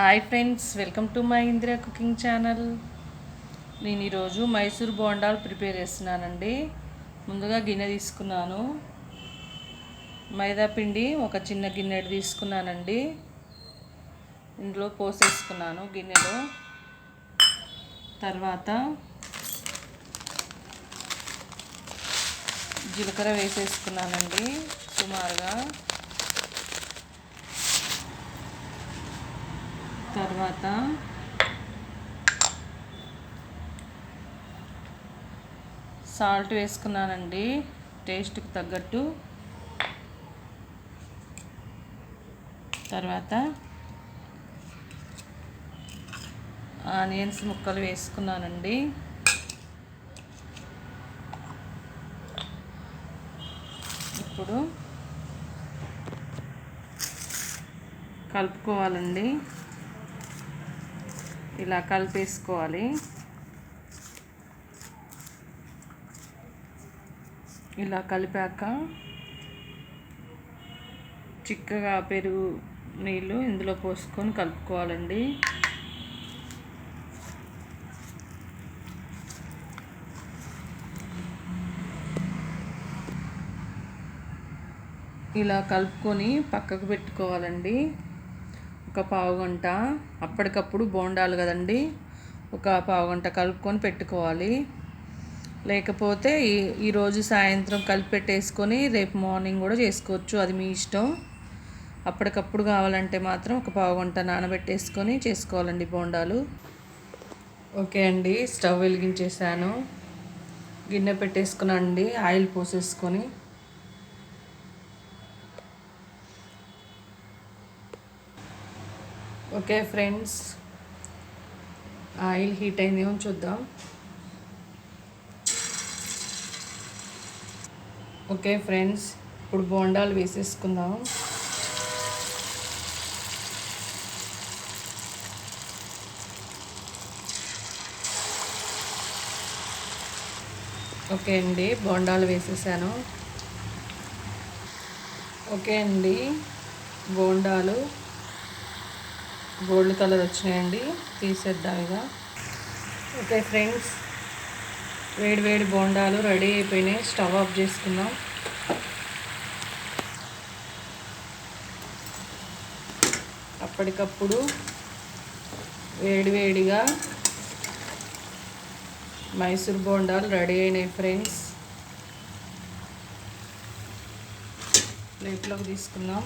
Hi friends welcome to my Indira cooking channel. నేను ఈరోజు మైసూర్ బోండాలు ప్రిపేర్ చేస్తున్నానండి. ముందుగా గిన్నె తీసుకున్నాను. మైదా పిండి ఒక చిన్న గిన్నె తీసుకున్నానండి. ఇందులో పోసేసుకున్నాను గిన్నెలో. తర్వాత జీలకర్ర వేసేసుకున్నానండి సుమారుగా. తర్వాత సాల్ట్ వేసుకున్నానండి. టేస్ట్కి తగ్గట్టు. తర్వాత ఆనియన్స్ ముక్కలు వేసుకున్నానండి. ఇప్పుడు కలుపుకోవాలండి. ఇలా కలిపేసుకోవాలి. ఇలా కలిపాక చిక్కగా పెరుగు నీళ్ళు ఇందులో పోసుకొని కలుపుకోవాలండి. ఇలా కలుపుకొని పక్కకు పెట్టుకోవాలండి. ఒక పావు గంట. అప్పటికప్పుడు బోండాలు కదండి. ఒక పావు గంట కలుపుకొని పెట్టుకోవాలి. లేకపోతే ఈ ఈరోజు సాయంత్రం కలిపి పెట్టేసుకొని రేపు మార్నింగ్ కూడా చేసుకోవచ్చు. అది మీ ఇష్టం. అప్పటికప్పుడు కావాలంటే మాత్రం ఒక పావు గంట నానబెట్టేసుకొని చేసుకోవాలండి బోండాలు. ఓకే అండి స్టవ్ వెలిగించేసాను గిన్నె పెట్టేసుకునండి oil పోసేసుకొని. Okay friends. Oil heat అయిందేమో చూద్దాం. ఓకే ఫ్రెండ్స్ ఇప్పుడు బోండాలు వేసేసుకుందాం. ఓకే అండి బోండాలు వేసేసాను. ఓకే అండి బోండాలు. గోల్డ్ కలర్ వచ్చినాయండి. తీసేద్దాం ఇక. ఓకే ఫ్రెండ్స్ వేడి వేడి బోండాలు రెడీ అయిపోయినాయి. స్టవ్ ఆఫ్ చేసుకుందాం. అప్పటికప్పుడు వేడివేడిగా మైసూర్ బోండాలు రెడీ అయినాయి ఫ్రెండ్స్. ప్లేట్లోకి తీసుకుందాం.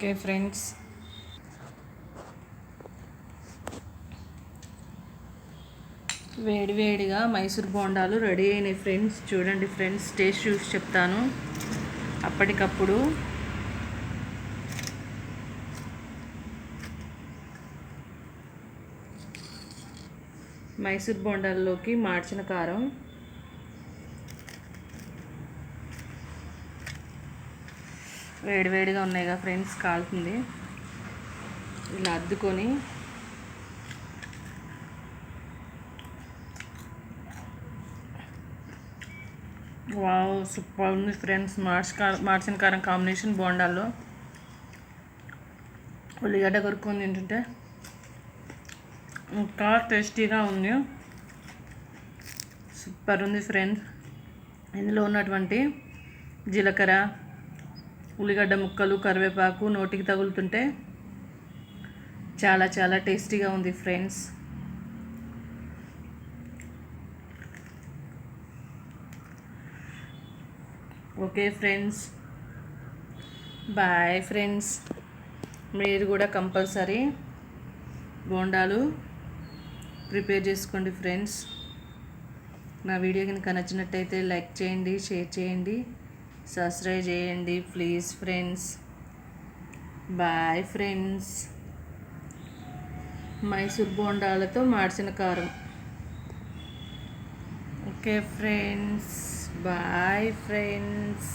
Okay friends. వేడివేడిగా మైసూర్ బోండాలు రెడీ అయినాయి ఫ్రెండ్స్. చూడండి ఫ్రెండ్స్ టేస్ట్ చూసి చెప్తాను. అప్పటికప్పుడు మైసూర్ బోండాల్లోకి మార్చిన కారం. వేడివేడిగా ఉన్నాయి కదా ఫ్రెండ్స్ కాలుతుంది. ఇలా అద్దుకొని వావ్ సూపర్ ఉంది ఫ్రెండ్స్. మార్చి మార్చిన కారం కాంబినేషన్ బోండాల్లో. ఉల్లిగడ్డ కొరుక్కొని తింటుంటే ఇంకా టేస్టీగా ఉంది. సూపర్ ఉంది ఫ్రెండ్స్ ఇందులో ఉన్నటువంటి జీలకర్ర ఉల్లిగడ్డ ముక్కలు కరివేపాకు నోటికి తగులుతుంటే చాలా చాలా టేస్టీగా ఉంది friends. Okay friends. Bye friends. మీరు కూడా కంపల్సరీ బోండాలు ప్రిపేర్ చేసుకోండి ఫ్రెండ్స్. నా వీడియో కనుక నచ్చినట్టయితే లైక్ చేయండి షేర్ చేయండి. సబ్స్క్రైబ్ చేయండి please friends bye friends Mysore బోండాలతో మార్చిన కారం. Okay friends bye friends